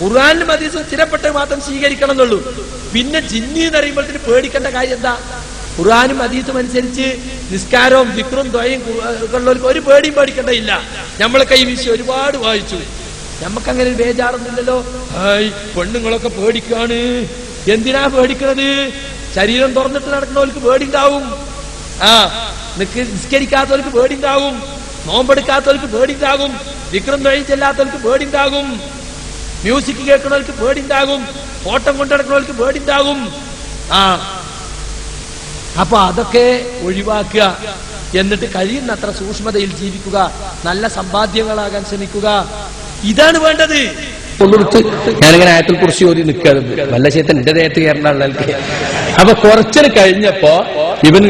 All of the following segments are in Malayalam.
ഖുർആാനിലും ഹദീസും സ്ഥിരപ്പെട്ടത് മാത്രം സ്വീകരിക്കണം എന്നുള്ളൂ പിന്നെ ജിന്നി എന്ന് പറയുമ്പോഴത്തേന് പേടിക്കേണ്ട കാര്യം എന്താ? ഖുർആാനും ഹദീസും അനുസരിച്ച് നിസ്കാരവും വിക്രും ദ്വയും ഉള്ളവർക്ക് ഒരു പേടിയും പേടിക്കേണ്ടതില്ല. നമ്മളൊക്കെ ഈ വിഷയം ഒരുപാട് വായിച്ചു. നമുക്കങ്ങനെ ഒരു ബേജാറൊന്നുമില്ലല്ലോ. ഹായ് പെണ്ണുങ്ങളൊക്കെ പേടിക്കാണ്. എന്തിനാ പേടിക്കണത്? ശരീരം തുറന്നിട്ട് നടക്കുന്നവർക്ക് പേടിണ്ടാവും ആ നിക്ക് നിസ്കരിക്കാത്തവർക്ക് പേടിണ്ടാവും നോമ്പെടുക്കാത്തവർക്ക് പേടിണ്ടാകും വിക്രം ചെല്ലാത്തവർക്ക് പേടിണ്ടാകും മ്യൂസിക് കേൾക്കുന്നവർക്ക് പേടിണ്ടാകും ഓട്ടം കൊണ്ടു നടക്കുന്നവർക്ക് പേടിണ്ടാകും ആ. അപ്പൊ അതൊക്കെ ഒഴിവാക്കുക. എന്നിട്ട് കഴിയുന്നത്ര സൂക്ഷ്മതയിൽ ജീവിക്കുക. നല്ല സമ്പാദ്യങ്ങളാകാൻ ശ്രമിക്കുക. ഇതാണ് വേണ്ടത്. ഒന്നെടുത്ത് ഞാനിങ്ങനെ ആയത്തിൽ കുറിച്ച് ഓതി നിൽക്കരുത് നല്ല ചേത്തൻ എന്റെ ദേഹത്ത് കയറേണ്ട അപ്പൊ കുറച്ചിന് കഴിഞ്ഞപ്പോ ഇവൻ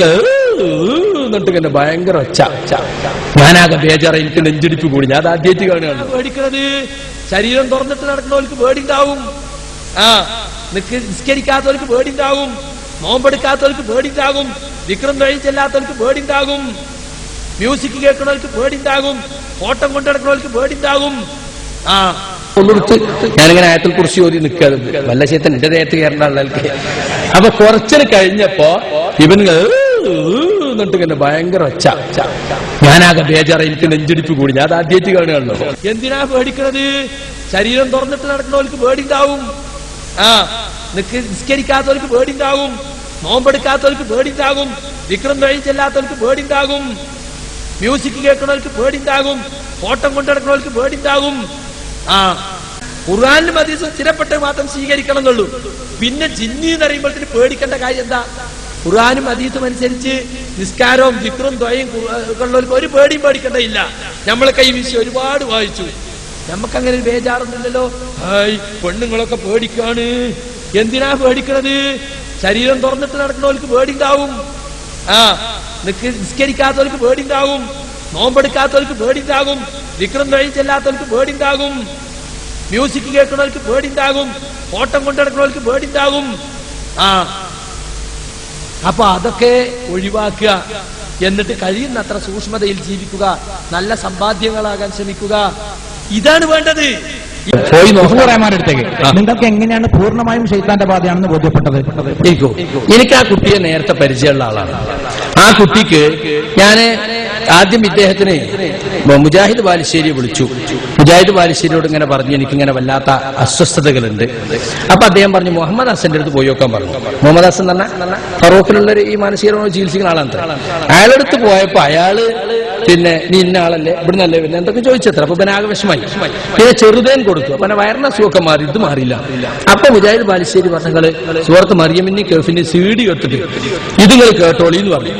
എന്നിട്ട് ഇങ്ങനെ ഭയങ്കര ഒച്ച. ഞാനാകെ ബേജാറ എനിക്ക് നെഞ്ചിടിപ്പ് കൂടി. ഞാൻ അത് ആദ്യമായിട്ട് കാണുകയാണ് ശരീരം തുറന്നിട്ട് നടക്കുന്നവർക്ക് പേടിണ്ടാവും ആ നിക്ക് നിസ്കരിക്കാത്തവർക്ക് പേടിണ്ടാവും നോമ്പെടുക്കാത്തവർക്ക് പേടിണ്ടാകും വിക്രം തൊഴിൽ ചെല്ലാത്തവർക്ക് പേടിണ്ടാകും മ്യൂസിക് കേൾക്കുന്നവർക്ക് പേടിണ്ടാകും ഓട്ടം കൊണ്ടു നടക്കുന്നവർക്ക് പേടിണ്ടാകും ആ. ഞാനിങ്ങനെ ആയത്തിൽ കുറിച്ച് ചോദി നിൽക്കരുത് വല്ല ചേത്തൻ എന്റെ ദേഹത്ത് കയറേണ്ട ആളുകൾക്ക്. അപ്പൊ കുറച്ചിന് കഴിഞ്ഞപ്പോ ഇവൻ എന്നിട്ട് ഇങ്ങനെ ഭയങ്കര ഒച്ച. ഞാനാകെ ബേജാറ എനിക്ക് നെഞ്ചിടിപ്പ് കൂടി. ഞാൻ ആദ്യമായിട്ട് കാണുകയാണല്ലോ. എന്തിനാ പേടിക്കണത്? ശരീരം തുറന്നിട്ട് നടക്കുന്നവർക്ക് പേടിണ്ടാവും ആ നിസ്കരിക്കാത്തവർക്ക് പേടിണ്ടാവും നോമ്പെടുക്കാത്തവർക്ക് പേടിണ്ടാകും വിക്രം വഴി ചെല്ലാത്തവർക്ക് പേടിണ്ടാകും മ്യൂസിക് കേൾക്കുന്നവർക്ക് പേടിണ്ടാകും ഓട്ടം കൊണ്ടു നടക്കുന്നവർക്ക് പേടിണ്ടാകും ആ ഖുർആാനിലും ഹദീസും സ്ഥിരപ്പെട്ട് മാത്രം സ്വീകരിക്കണം എന്നുള്ളൂ പിന്നെ ജിന്നി എന്ന് പേടിക്കേണ്ട കാര്യം എന്താ? ഖുർആാനും ഹദീസും അനുസരിച്ച് നിസ്കാരവും ദിക്റും ദ്വയും ഉള്ളവർക്ക് ഒരു പേടിയും പേടിക്കേണ്ടയില്ല നമ്മളൊക്കെ ഈ വിഷയം ഒരുപാട് വായിച്ചു. നമുക്കങ്ങനെ ഒരു ബേജാറൊന്നുമില്ലല്ലോ. ഹായ് പെണ്ണുങ്ങളൊക്കെ പേടിക്കാണ്. എന്തിനാ പേടിക്കണത്? ശരീരം തുറന്നിട്ട് നടക്കുന്നവർക്ക് പേടിണ്ടാവും ആ നിസ്കരിക്കാത്തവർക്ക് പേടിണ്ടാവും നോമ്പെടുക്കാത്തവർക്ക് പേടിണ്ടാകും വിക്രം തൊഴിൽ ചെല്ലാത്തവർക്ക് പേടിണ്ടാകും മ്യൂസിക് കേൾക്കുന്നവർക്ക് പേടിണ്ടാകും ഓട്ടം കൊണ്ടു നടക്കുന്നവർക്ക് പേടിണ്ടാകും ആ അപ്പൊ അതൊക്കെ ഒഴിവാക്കുക. എന്നിട്ട് കഴിയുന്നത്ര സൂക്ഷ്മതയിൽ ജീവിക്കുക. നല്ല സമ്പാദ്യങ്ങളാകാൻ ശ്രമിക്കുക. ഇതാണ് വേണ്ടത്. പോയി റഹ്മാനടുത്തേക്ക് നിങ്ങൾക്ക് എങ്ങനെയാണ് പൂർണമായും ശൈത്താന്റെ ബാധയാണെന്ന് ബോധ്യപ്പെട്ടത്? എനിക്ക് ആ കുട്ടിയെ നേരത്തെ പരിചയമുള്ള ആളാണ്. ആ കുട്ടിക്ക് ഞാൻ ആദ്യം ഇദ്ദേഹത്തിന് മുജാഹിദ് ബാലുശ്ശേരി വിളിച്ചു. മുജാഹിദ് ബാലുശ്ശേരിയോട് ഇങ്ങനെ പറഞ്ഞു എനിക്കിങ്ങനെ വല്ലാത്ത അസ്വസ്ഥതകളുണ്ട്. അപ്പൊ അദ്ദേഹം പറഞ്ഞു മുഹമ്മദ് ഹസന്റെ അടുത്ത് പോയി നോക്കാൻ പറഞ്ഞു. മുഹമ്മദ് ഹസൻ തന്നെ പറഞ്ഞാൽ ഈ മാനസിക ചികിത്സിക്കുന്ന ആളാണ് അയാളടുത്ത് പോയപ്പോ അയാൾ പിന്നെ നീ ഇന്ന ആളല്ലേ? ഇവിടുന്നല്ലേ പിന്നെ എന്തൊക്കെ ചോദിച്ചത്ര? അപ്പൊ പിന്നെ ആകവശമായി പിന്നെ ചെറുതേൻ കൊടുത്തു. അപ്പൊ വയറിന സുഖമൊക്കെ മാറി. ഇത് മാറിയില്ല. അപ്പൊ മുജാഹിദ് ബാലുശ്ശേരി പറഞ്ഞങ്ങൾ സുഹൃത്ത് മറിയമിന്നി കേഫിന്റെ സീഡി എടുത്തിട്ട് ഇത് നിങ്ങൾ കേട്ടോളി എന്ന് പറഞ്ഞു.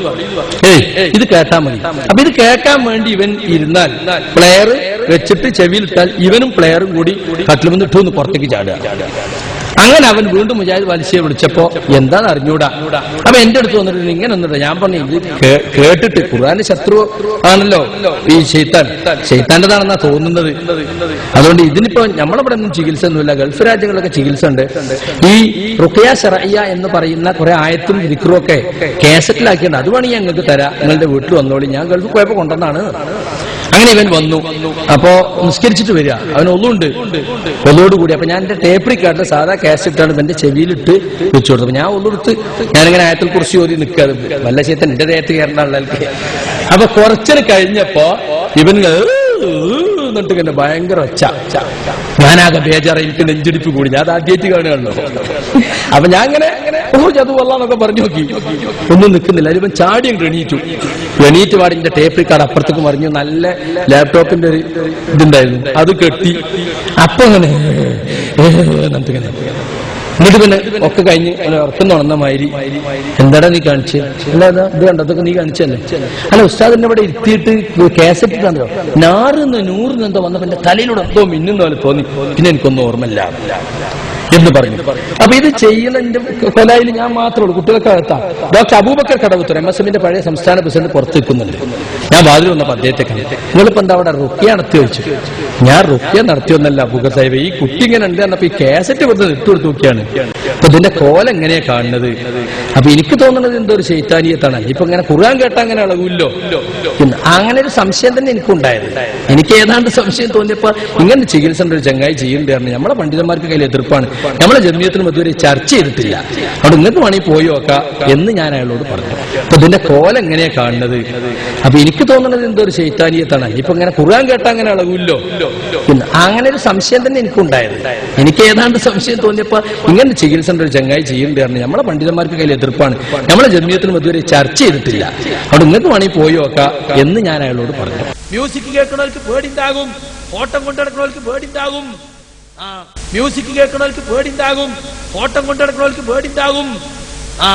ഏയ് ഇത് കേട്ടാ മതി. അപ്പൊ ഇത് കേൾക്കാൻ വേണ്ടി ഇവൻ ഇരുന്നാൽ പ്ലെയർ വെച്ചിട്ട് ചെവിയിലിട്ടാൽ ഇവനും പ്ലെയറും കൂടി കട്ടിലുമെന്ന് ഇട്ടു പുറത്തേക്ക് ചാടുക. അങ്ങനെ അവൻ വീണ്ടും മുജാഹിദ് ബാലിശയെ വിളിച്ചപ്പോ എന്താന്ന് അറിഞ്ഞൂടാ? അപ്പൊ എന്റെ അടുത്ത് വന്നിട്ട് ഇങ്ങനെ ഒന്നുമില്ല ഞാൻ പറഞ്ഞു കേട്ടിട്ട് ഖുർആന്റെ ശത്രു ആണല്ലോ ഈ ഷെയ്ത്താൻ ഷെയ്ത്താന്റെതാണെന്നാ തോന്നുന്നത്. അതുകൊണ്ട് ഇതിനിപ്പോ നമ്മളിവിടെ ഒന്നും ചികിത്സ ഒന്നുമില്ല ഗൾഫ് രാജ്യങ്ങളിലൊക്കെ ചികിത്സ ഉണ്ട് ഈ റുഖിയ ഷറയ്യ എന്ന് പറയുന്ന കുറെ ആയത്തും വിക്രും ഒക്കെ കേസറ്റിലാക്കിയുണ്ട് അത് വേണമെങ്കിൽ ഞങ്ങൾക്ക് തരാം. നിങ്ങളുടെ വീട്ടിൽ വന്നോളി. ഞാൻ ഗൾഫ് പോയപ്പോ കൊണ്ടുവന്നാണ് അങ്ങനെ ഇവൻ വന്നു. അപ്പോ നിസ്കരിച്ചിട്ട് വരിക. അവൻ ഒന്നുണ്ട് ഒന്നോടുകൂടി അപ്പൊ ഞാൻ എന്റെ ടേപ്പ് റിക്കാർഡിൽ സാധാ കാശ് ഇട്ടാണ് എന്റെ ചെവിയിലിട്ട് വെച്ചു കൊടുത്തത്. ഞാൻ ഒന്നെടുത്ത് ഞാനിങ്ങനെ ആയത്തിൽ കുറിച്ച് ഓതി നിൽക്കാതെ വല്ല ചേത്തൻ എന്റെ ദേഹത്ത് കയറേണ്ട ആളുകൾക്ക് അപ്പൊ കുറച്ചിന് കഴിഞ്ഞപ്പോ ഇവൻ എന്നിട്ട് ഇങ്ങനെ ഭയങ്കര ഒച്ച. ഞാനാകെ ബേജാറ എനിക്ക് നെഞ്ചിടിപ്പ് കൂടി. ഞാൻ ആദ്യമായിട്ട് കാണുകയാണല്ലോ. അപ്പൊ ഞാൻ അങ്ങനെ ഓ ചതു പറഞ്ഞു നോക്കി. ഒന്നും നിൽക്കുന്നില്ല. അതിപ്പം ചാടിയും എണീറ്റു. എണീറ്റ് പാടിന്റെ ടേപ്പ് റിക്കാർഡ് അപ്പുറത്തേക്ക് മറിഞ്ഞു നല്ല ലാപ്ടോപ്പിന്റെ ഒരു ഇതുണ്ടായിരുന്നു. അത് കെട്ടി. അപ്പൊ അങ്ങനെ എന്നിട്ട് പിന്നെ ഒക്കെ കഴിഞ്ഞ് ഉറക്കം തുറന്ന മാതിരി. എന്താടാ നീ കാണിച്ച്? അല്ല ഇത് കണ്ടതൊക്കെ നീ കാണിച്ചല്ലേ അല്ല ഉസ്താദിനെ ഇവിടെ ഇരുത്തിയിട്ട് കേസറ്റ് ഇട്ടാണല്ലോ നാറിന്ന് നൂറിന്ന് എന്തോ വന്നപ്പോ എന്റെ തലയിലൂടെ എന്തോ മിന്നുന്ന പോലെ തോന്നി. പിന്നെ എനിക്കൊന്നും ഓർമ്മയില്ല. എന്ന് പറഞ്ഞു. അപ്പൊ ഇത് ചെയ്യലിന്റെ കൊലായിൽ ഞാൻ മാത്രമേ ഉള്ളൂ. കുട്ടികൾക്ക് അകത്താ doctor Aboobacker Kadavathur M S എമ്മിന്റെ പഴയ സംസ്ഥാന പ്രസിഡന്റ് പുറത്ത് നിൽക്കുന്നുണ്ട് ഞാൻ വാതിൽ വന്നപ്പോ അദ്ദേഹത്തെ കണ്ടു. നിങ്ങളിപ്പോ എന്താ അവിടെ റുക്കിയ നടത്തി വെച്ചു? ഞാൻ റുക്കിയ നടത്തിയൊന്നല്ല അബൂബക്കർ സാഹിബ് ഈ കുട്ടി ഇങ്ങനെ ഉണ്ട് എന്നപ്പോ ഈ കാസറ്റ് കൊടുത്ത് ഇട്ടുകൊടുത്ത് നോക്കിയാണ്. അപ്പൊ ഇതിന്റെ കോല എങ്ങനെയാ കാണുന്നത്? അപ്പൊ എനിക്ക് തോന്നുന്നത് എന്തോ ഒരു ശൈത്താനീയത്താണ്. ഇപ്പൊ ഇങ്ങനെ ഖുർആൻ കേട്ടാ അങ്ങനെ അളവില്ലോ? അങ്ങനെ ഒരു സംശയം തന്നെ എനിക്കുണ്ടായത്. എനിക്ക് ഏതാണ്ട് സംശയം തോന്നിയപ്പോ ഇങ്ങനെ ചികിത്സ ഒരു ചങ്ങായി ചെയ്യേണ്ടതാണ് നമ്മളെ പണ്ഡിതന്മാർക്ക് കയ്യിൽ എതിർപ്പാണ്. നമ്മളെ ജന്മീയത്തിനും ഇതുവരെ ചർച്ച ചെയ്തിട്ടില്ല. അവിടെ ഇങ്ങനെ വേണമെങ്കിൽ പോയി നോക്കാം എന്ന് ഞാൻ അയാളോട് പറഞ്ഞു. അപ്പൊ ഇതിന്റെ കോല എങ്ങനെയാ കാണുന്നത്? അപ്പൊ എനിക്ക് തോന്നുന്നത് എന്തോ ഒരു ശൈത്താനീയത്താണ്. ഇപ്പൊ ഇങ്ങനെ ഖുർആൻ കേട്ടാ അങ്ങനെ അളവില്ലോ? അങ്ങനെ ഒരു സംശയം തന്നെ എനിക്കുണ്ടായത്. എനിക്ക് ഏതാണ്ട് സംശയം തോന്നിയപ്പോ ഇങ്ങനെ ചികിത്സ ഒരു ചങ്ങായി ചെയ്യേണ്ടതാണ് നമ്മളെ പണ്ഡിതന്മാർക്ക് കയ്യിൽ എതിർപ്പാണ്. നമ്മളെ ജമ്മിയത്തിനും ഇതുവരെ ചർച്ച ചെയ്തിട്ടില്ല. അവിടെ നിങ്ങൾക്ക് വേണമെങ്കിൽ പോയി നോക്കാം എന്ന് ഞാൻ അയാളോട് പറഞ്ഞു. മ്യൂസിക് കേൾക്കണവർക്ക് പേടിണ്ടാകും ഓട്ടം കൊണ്ടിടക്കണവർക്ക് പേടിണ്ടാകും മ്യൂസിക് കേൾക്കണവർക്ക് പേടിണ്ടാകും ഓട്ടം കൊണ്ടിടക്കണവർക്ക് പേടിണ്ടാകും ആ.